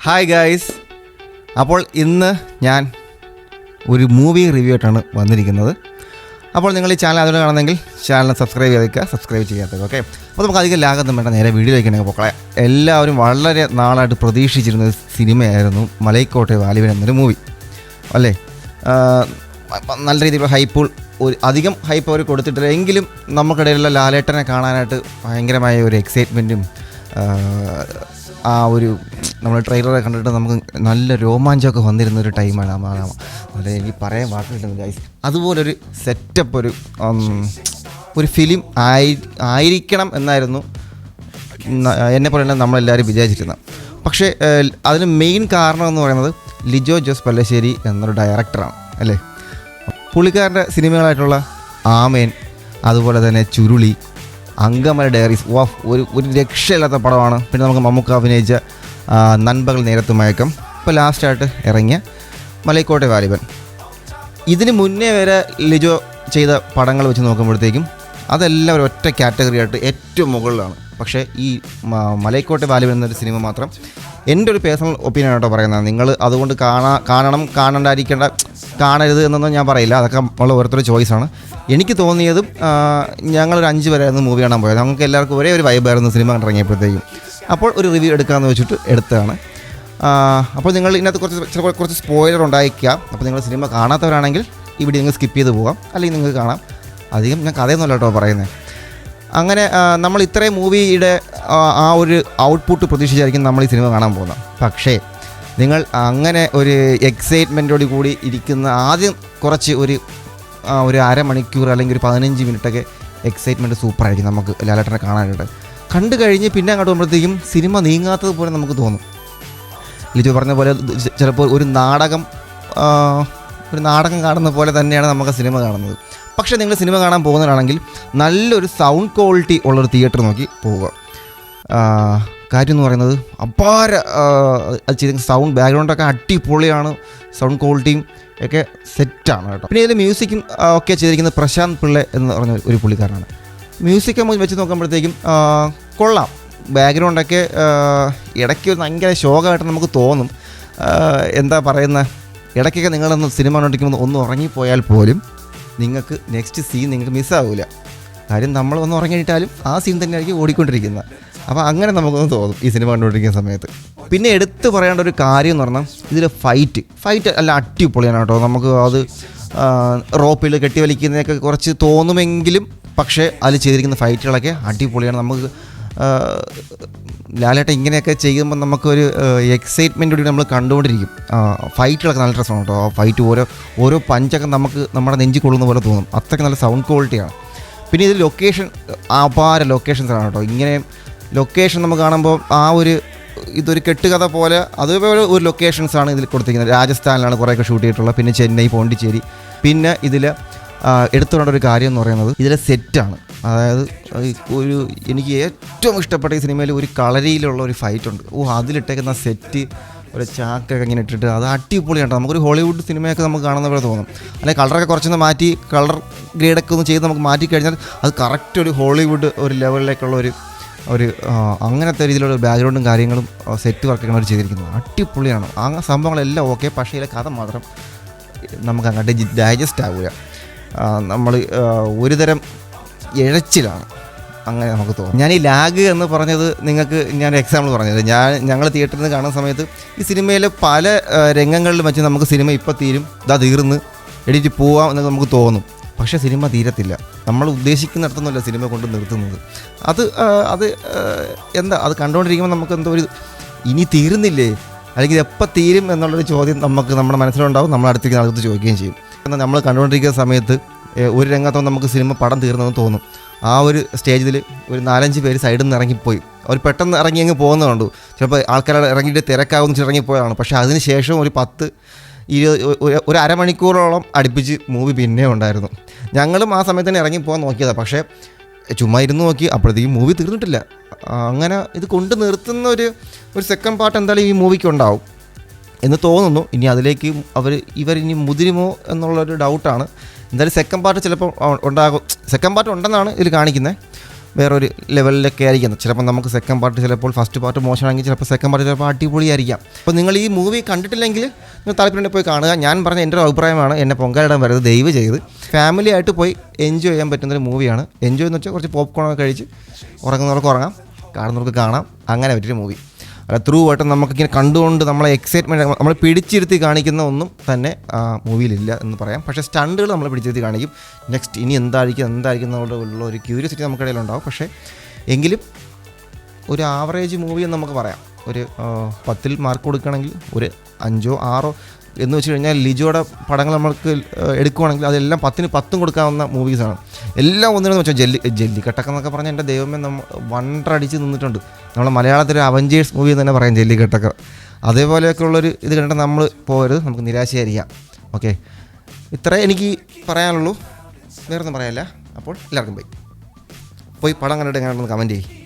Hi guys അപ്പോൾ ഇന്ന് ഞാൻ ഒരു മൂവി റിവ്യൂ ആയിട്ടാണ് വന്നിരിക്കുന്നത്. അപ്പോൾ നിങ്ങൾ ഈ ചാനൽ അതുകൊണ്ട് കാണുന്നെങ്കിൽ ചാനൽ സബ്സ്ക്രൈബ് ചെയ്തേക്കുക സബ്സ്ക്രൈബ് ചെയ്യാത്തത് ഓക്കെ അപ്പോൾ നമുക്ക് അധികം ലാഗൊന്നും വേണ്ട നേരെ വീഡിയോ വയ്ക്കണമെങ്കിൽ പോക്കളെ എല്ലാവരും വളരെ നാളായിട്ട് പ്രതീക്ഷിച്ചിരുന്ന ഒരു സിനിമയായിരുന്നു മലൈക്കോട്ടെ വാലിവൻ എന്നൊരു മൂവി അല്ലേ? നല്ല രീതിയിലുള്ള ഹൈപ്പ് ഒരു അധികം ഹൈപ്പ് അവർ കൊടുത്തിട്ടില്ല. എങ്കിലും നമുക്കിടയിലുള്ള ലാലേട്ടനെ കാണാനായിട്ട് ഭയങ്കരമായ ഒരു എക്സൈറ്റ്മെന്റും ആ ഒരു നമ്മൾ ട്രെയിലറെ കണ്ടിട്ട് നമുക്ക് നല്ല രോമാഞ്ചമൊക്കെ വന്നിരുന്ന ഒരു ടൈമാണ് ആ മാറാമ അത് എനിക്ക് പറയാൻ വാക്കുകിട്ടുന്നു കിട്ടുന്നില്ല അതുപോലൊരു സെറ്റപ്പ് ഒരു ഒരു ഫിലിം ആയി ആയിരിക്കണം എന്നായിരുന്നു എന്നെ പോലെ നമ്മളെല്ലാവരും വിചാരിച്ചിരുന്നത് പക്ഷേ അതിന് മെയിൻ കാരണം എന്ന് പറയുന്നത് ലിജോ ജോസ് പല്ലശ്ശേരി എന്നൊരു ഡയറക്ടറാണ് അല്ലേ? പുള്ളിക്കാരന്റെ സിനിമകളായിട്ടുള്ള ആമേൻ അതുപോലെ തന്നെ ചുരുളി അങ്കമല ഡയറീസ്. വാഫ് ഒരു ഒരു രക്ഷയില്ലാത്ത പടമാണ്. പിന്നെ നമുക്ക് മമ്മൂക്ക അഭിനയിച്ച നൻപകൾ നേരത്ത് മയക്കം. ഇപ്പോൾ ലാസ്റ്റായിട്ട് ഇറങ്ങിയ മലൈക്കോട്ടെ വാലിബൻ. ഇതിന് മുന്നേ വരെ ലിജോ ചെയ്ത പടങ്ങൾ വെച്ച് നോക്കുമ്പോഴത്തേക്കും അതെല്ലാം ഒരു ഒറ്റ കാറ്റഗറി ആയിട്ട് ഏറ്റവും മുകളിലാണ്. പക്ഷേ ഈ മലൈക്കോട്ടെ വാലിബൻ എന്നൊരു സിനിമ മാത്രം എന്റെ ഒരു പേഴ്സണൽ ഒപ്പീനിയൻ ആട്ടോ പറയുന്നത്. നിങ്ങൾ അതുകൊണ്ട് കാണാ കാണണം കാണണ്ടായിരിക്കേണ്ട കാണരുത് എന്നൊന്നും ഞാൻ പറയില്ല. അതൊക്കെ നമ്മളെ ഓരോരുത്തരുടെ ചോയ്സാണ് എനിക്ക് തോന്നിയതും ഞങ്ങളൊരു അഞ്ച് പേരായിരുന്നു മൂവി കാണാൻ പോയത്. ഞങ്ങൾക്ക് എല്ലാവർക്കും ഒരേ ഒരു വൈബായിരുന്നു സിനിമ കണ്ടിറങ്ങിയപ്പോഴത്തേക്കും അപ്പോൾ ഒരു റിവ്യൂ എടുക്കാമെന്ന് വെച്ചിട്ട് എടുത്തതാണ്. അപ്പോൾ നിങ്ങൾ ഇതിനകത്ത് കുറച്ച് ചിലപ്പോൾ കുറച്ച് സ്പോയിലർ ഉണ്ടായിരിക്കാം. അപ്പോൾ നിങ്ങൾ സിനിമ കാണാത്തവരാണെങ്കിൽ ഇവിടെ നിങ്ങൾ സ്കിപ്പ് ചെയ്ത് പോകാം. അല്ലെങ്കിൽ നിങ്ങൾക്ക് കാണാം. അധികം ഞാൻ കഥയൊന്നുമല്ല കേട്ടോ പറയുന്നത് അങ്ങനെ നമ്മൾ ഇത്രയും മൂവിയുടെ ആ ഒരു ഔട്ട്പുട്ട് പ്രതീക്ഷിച്ചായിരിക്കും നമ്മൾ ഈ സിനിമ കാണാൻ പോകുന്നത്. പക്ഷേ നിങ്ങൾ അങ്ങനെ ഒരു എക്സൈറ്റ്മെന്റോട് കൂടി ഇരിക്കുന്ന ആദ്യം കുറച്ച് ഒരു ഒരു അരമണിക്കൂർ അല്ലെങ്കിൽ ഒരു പതിനഞ്ച് മിനിറ്റൊക്കെ എക്സൈറ്റ്മെന്റ് സൂപ്പറായിരിക്കും നമുക്ക് ലാലേട്ടനെ കാണാനായിട്ട്. കണ്ടു കഴിഞ്ഞ് പിന്നെ അങ്ങോട്ട് പോകുമ്പോഴത്തേക്കും സിനിമ നീങ്ങാത്തത് പോലെ നമുക്ക് തോന്നും. ലിജു പറഞ്ഞ പോലെ ചിലപ്പോൾ ഒരു നാടകം ഒരു നാടകം കാണുന്ന പോലെ തന്നെയാണ് നമുക്ക് സിനിമ കാണുന്നത്. പക്ഷേ നിങ്ങൾ സിനിമ കാണാൻ പോകുന്നതാണെങ്കിൽ നല്ലൊരു സൗണ്ട് ക്വാളിറ്റി ഉള്ളൊരു തിയേറ്റർ നോക്കി പോവുക. കാര്യം എന്ന് പറയുന്നത് അപാര ചെയ്ത സൗണ്ട് ബാക്ക്ഗ്രൗണ്ടൊക്കെ അടിപൊളിയാണ്. സൗണ്ട് ക്വാളിറ്റിയും ഒക്കെ സെറ്റാണ് കേട്ടോ. പിന്നെ ഇതിൽ മ്യൂസിക്കും ഒക്കെ ചെയ്തിരിക്കുന്നത് പ്രശാന്ത് പിള്ള എന്ന് പറഞ്ഞ ഒരു പുള്ളിക്കാരനാണ്. മ്യൂസിക് നമ്മൾ വെച്ച് നോക്കുമ്പോഴത്തേക്കും കൊള്ളാം. ബാക്ക്ഗ്രൗണ്ടൊക്കെ ഇടയ്ക്ക് ഒരു ഭയങ്കര ശോകമായിട്ട് നമുക്ക് തോന്നും. എന്താ പറയുന്ന? ഇടയ്ക്കൊക്കെ നിങ്ങളൊന്ന് സിനിമ കണ്ടിരിക്കുമ്പോൾ ഒന്ന് ഉറങ്ങിപ്പോയാൽ പോലും നിങ്ങൾക്ക് നെക്സ്റ്റ് സീൻ നിങ്ങൾക്ക് മിസ്സാവില്ല കാര്യം നമ്മൾ ഒന്ന് ഉറങ്ങിയിട്ടാലും ആ സീൻ തന്നെയായിരിക്കും ഓടിക്കൊണ്ടിരിക്കുന്നത്. അപ്പോൾ അങ്ങനെ നമുക്കൊന്ന് തോന്നും ഈ സിനിമ കണ്ടുകൊണ്ടിരിക്കുന്ന സമയത്ത്. പിന്നെ എടുത്തു പറയേണ്ട ഒരു കാര്യം എന്ന് പറഞ്ഞാൽ ഇതിൽ ഫൈറ്റ് ഫൈറ്റ് അല്ല അടിപൊളിയാണ് കേട്ടോ നമുക്ക് അത് റോപ്പിൽ കെട്ടി വലിക്കുന്നതൊക്കെ കുറച്ച് തോന്നുമെങ്കിലും പക്ഷേ അതിൽ ചെയ്തിരിക്കുന്ന ഫൈറ്റുകളൊക്കെ അടിപൊളിയാണ്. നമുക്ക് ലാലേട്ട ഇങ്ങനെയൊക്കെ ചെയ്യുമ്പോൾ നമുക്കൊരു എക്സൈറ്റ്മെന്റ് കൂടി നമ്മൾ കണ്ടുകൊണ്ടിരിക്കും. ഫൈറ്റുകളൊക്കെ നല്ല രസമാണ് കേട്ടോ ആ ഫൈറ്റ് ഓരോ ഓരോ പഞ്ചൊക്കെ നമുക്ക് നമ്മുടെ നെഞ്ചി കൊള്ളുന്ന പോലെ തോന്നും. അത്രയ്ക്ക് നല്ല സൗണ്ട് ക്വാളിറ്റിയാണ് പിന്നെ ഇത് ലൊക്കേഷൻ അപാര ലൊക്കേഷൻസാണ് കേട്ടോ. ഇങ്ങനെ ലൊക്കേഷൻ നമുക്ക് കാണുമ്പോൾ ആ ഒരു ഇതൊരു കെട്ടുകഥ പോലെ അതുപോലെ ഒരു ലൊക്കേഷൻസ് ആണ് ഇതിൽ കൊടുത്തിരിക്കുന്നത്. രാജസ്ഥാനിലാണ് കുറേയൊക്കെ ഷൂട്ട് ചെയ്തിട്ടുള്ളത്. പിന്നെ ചെന്നൈ പോണ്ടിച്ചേരി. പിന്നെ ഇതിൽ എടുത്തുകൊണ്ട ഒരു കാര്യം എന്ന് പറയുന്നത് ഇതിലെ സെറ്റാണ് അതായത് ഒരു എനിക്ക് ഏറ്റവും ഇഷ്ടപ്പെട്ട ഈ സിനിമയിൽ ഒരു കളരിയിലുള്ള ഒരു ഫൈറ്റ് ഉണ്ട്. ഓ അതിലിട്ടേക്കുന്ന സെറ്റ് ഒരു ചാക്കൊക്കെ ഇങ്ങനെ ഇട്ടിട്ട് അത് അടിപൊളിയാണ് നമുക്കൊരു ഹോളിവുഡ് സിനിമയൊക്കെ നമുക്ക് കാണുന്ന പോലെ തോന്നും. അല്ലെങ്കിൽ കളറൊക്കെ കുറച്ചൊന്ന് മാറ്റി കളർ ഗ്രേഡൊക്കെ ഒന്ന് ചെയ്ത് നമുക്ക് മാറ്റി കഴിഞ്ഞാൽ അത് കറക്റ്റ് ഒരു ഹോളിവുഡ് ഒരു ലെവലിലേക്കുള്ള ഒരു ഒരു അങ്ങനത്തെ രീതിയിലുള്ള ബാക്ക്ഗ്രൗണ്ടും കാര്യങ്ങളും സെറ്റ് വർക്കൊക്കെയാണ് അവർ ചെയ്തിരിക്കുന്നത് അടിപൊളിയാണ്. ആ സംഭവങ്ങളെല്ലാം ഓക്കെ പക്ഷേ ഇതിലെ കഥ മാത്രം നമുക്ക് അങ്ങോട്ട് ഡൈജസ്റ്റ് ആവുക നമ്മൾ ഒരുതരം ഇഴച്ചിലാണ് അങ്ങനെ നമുക്ക് തോന്നും ഞാൻ ഈ ലാഗ് എന്ന് പറഞ്ഞത് നിങ്ങൾക്ക് ഞാൻ എക്സാമ്പിൾ പറഞ്ഞത് ഞാൻ ഞങ്ങൾ തിയേറ്ററിൽ നിന്ന് കാണുന്ന സമയത്ത് ഈ സിനിമയിലെ പല രംഗങ്ങളിലും വെച്ച് നമുക്ക് സിനിമ ഇപ്പോൾ തീരും ഇതാ തീർന്ന് എഡിറ്റ് പോവാം എന്നൊക്കെ നമുക്ക് തോന്നും. പക്ഷേ സിനിമ തീരത്തില്ല. നമ്മൾ ഉദ്ദേശിക്കുന്നിടത്തൊന്നുമല്ല സിനിമ കൊണ്ട് നിർത്തുന്നത്. അത് അത് എന്താ അത് കണ്ടുകൊണ്ടിരിക്കുമ്പോൾ നമുക്ക് എന്തോ ഒരു ഇനി തീരുന്നില്ലേ? അല്ലെങ്കിൽ എപ്പോൾ തീരും എന്നുള്ളൊരു ചോദ്യം നമുക്ക് നമ്മുടെ മനസ്സിലുണ്ടാവും. നമ്മൾ അടുത്തേക്ക് അടുത്ത് ചോദിക്കുകയും ചെയ്യും. എന്നാൽ നമ്മൾ കണ്ടുകൊണ്ടിരിക്കുന്ന സമയത്ത് ഒരു രംഗത്തോ നമുക്ക് സിനിമ പടം തീർന്നെന്ന് തോന്നും. ആ ഒരു സ്റ്റേജിൽ ഒരു നാലഞ്ച് പേര് സൈഡിൽ നിന്ന് ഇറങ്ങിപ്പോയി. അവർ പെട്ടെന്ന് ഇറങ്ങി അങ്ങ് പോകുന്നതുണ്ട്. ചിലപ്പോൾ ആൾക്കാർ ഇറങ്ങിയിട്ട് തിരക്കാവുന്ന ഇറങ്ങിപ്പോയതാണ്. പക്ഷേ അതിന് ശേഷം ഒരു പത്ത് ഇരുപത് ഒരു അരമണിക്കൂറോളം അടുപ്പിച്ച് മൂവി പിന്നെ ഉണ്ടായിരുന്നു. ഞങ്ങളും ആ സമയത്ത് തന്നെ ഇറങ്ങി പോകാൻ നോക്കിയതാണ് പക്ഷേ ചുമ്മാ ഇരുന്ന് നോക്കി. അപ്പോഴത്തേക്കും മൂവി തീർന്നിട്ടില്ല. അങ്ങനെ ഇത് കൊണ്ട് നിർത്തുന്ന ഒരു ഒരു സെക്കൻഡ് പാർട്ട് എന്തായാലും ഈ മൂവിക്ക് ഉണ്ടാവും എന്ന് തോന്നുന്നു. ഇനി അതിലേക്ക് അവർ ഇവരിനി മുതിരുമോ എന്നുള്ളൊരു ഡൗട്ടാണ് എന്തായാലും സെക്കൻഡ് പാർട്ട് ചിലപ്പോൾ ഉണ്ടാകും. സെക്കൻഡ് പാർട്ട് ഉണ്ടെന്നാണ് ഇതിൽ കാണിക്കുന്നത് വേറൊരു ലെവലിലൊക്കെ ആയിരിക്കും. ചിലപ്പോൾ നമുക്ക് സെക്കൻഡ് പാർട്ട് ചിലപ്പോൾ ഫസ്റ്റ് പാർട്ട് മോശമാണെങ്കിൽ ചിലപ്പോൾ സെക്കൻഡ് പാർട്ട് ചിലപ്പോൾ അടിപൊളിയായിരിക്കാം. അപ്പോൾ നിങ്ങൾ ഈ മൂവി കണ്ടിട്ടില്ലെങ്കിൽ നിങ്ങൾ താല്പര്യം പോയി കാണുക. ഞാൻ പറഞ്ഞ എന്റെ ഒരു അഭിപ്രായമാണ് എന്നെ പൊങ്കാലിടാൻ വരുന്നത് ദയവ് ചെയ്ത്. ഫാമിലി ആയിട്ട് പോയി എൻജോയ് ചെയ്യാൻ പറ്റുന്ന ഒരു മൂവിയാണ് എൻജോയ് എന്ന് വെച്ചാൽ കുറച്ച് പോപ്കോൺ ഒക്കെ കഴിച്ച് ഉറങ്ങുന്നവർക്ക് ഉറങ്ങാം കാണുന്നവർക്ക് കാണാം അങ്ങനെ പറ്റിയൊരു മൂവി അല്ല ത്രൂ ആയിട്ട് നമുക്കിങ്ങനെ കണ്ടുകൊണ്ട് നമ്മളെ എക്സൈറ്റ്മെന്റ് നമ്മൾ പിടിച്ചിരുത്തി കാണിക്കുന്ന ഒന്നും തന്നെ ആ മൂവിയിലില്ല എന്ന് പറയാം. പക്ഷേ സ്റ്റണ്ടുകൾ നമ്മൾ പിടിച്ചിരുത്തി കാണിക്കും. നെക്സ്റ്റ് ഇനി എന്തായിരിക്കും എന്തായിരിക്കും എന്നുള്ള ഒരു ക്യൂരിയോസിറ്റി നമുക്കിടയിലുണ്ടാവും പക്ഷേ എങ്കിലും ഒരു ആവറേജ് മൂവി എന്ന് നമുക്ക് പറയാം. ഒരു പത്തിൽ മാർക്ക് കൊടുക്കുകയാണെങ്കിൽ ഒരു അഞ്ചോ ആറോ എന്ന് വെച്ച് കഴിഞ്ഞാൽ ലിജോയുടെ പടങ്ങൾ നമ്മൾക്ക് എടുക്കുവാണെങ്കിൽ അതെല്ലാം പത്തിന് പത്തും കൊടുക്കാവുന്ന മൂവീസാണ്. എല്ലാം ഒന്നിനെന്ന് വെച്ചാൽ ജെല്ലി ജല്ലിക്കെട്ടൊക്കെ എന്നൊക്കെ പറഞ്ഞാൽ എന്റെ ദൈവമേ നമ്മൾ വണ്ടടിച്ച് നിന്നിട്ടുണ്ട്. നമ്മളെ മലയാളത്തിലെ അവഞ്ചേഴ്സ് മൂവി എന്ന് തന്നെ പറയാം ജല്ലിക്കെട്ടൊക്കെ. അതേപോലെയൊക്കെ ഉള്ളൊരു ഇത് കണ്ടിട്ട് നമ്മൾ പോകരുത് നമുക്ക് നിരാശയായിരിക്കാം. ഓക്കെ. ഇത്രേ എനിക്ക് പറയാനുള്ളൂ. വേറൊന്നും പറയാനില്ല. അപ്പോൾ എല്ലാവർക്കും പോയി. പോയി പടം കണ്ടിട്ട് എങ്ങനെയാണെന്ന് കമന്റ് ചെയ്യും.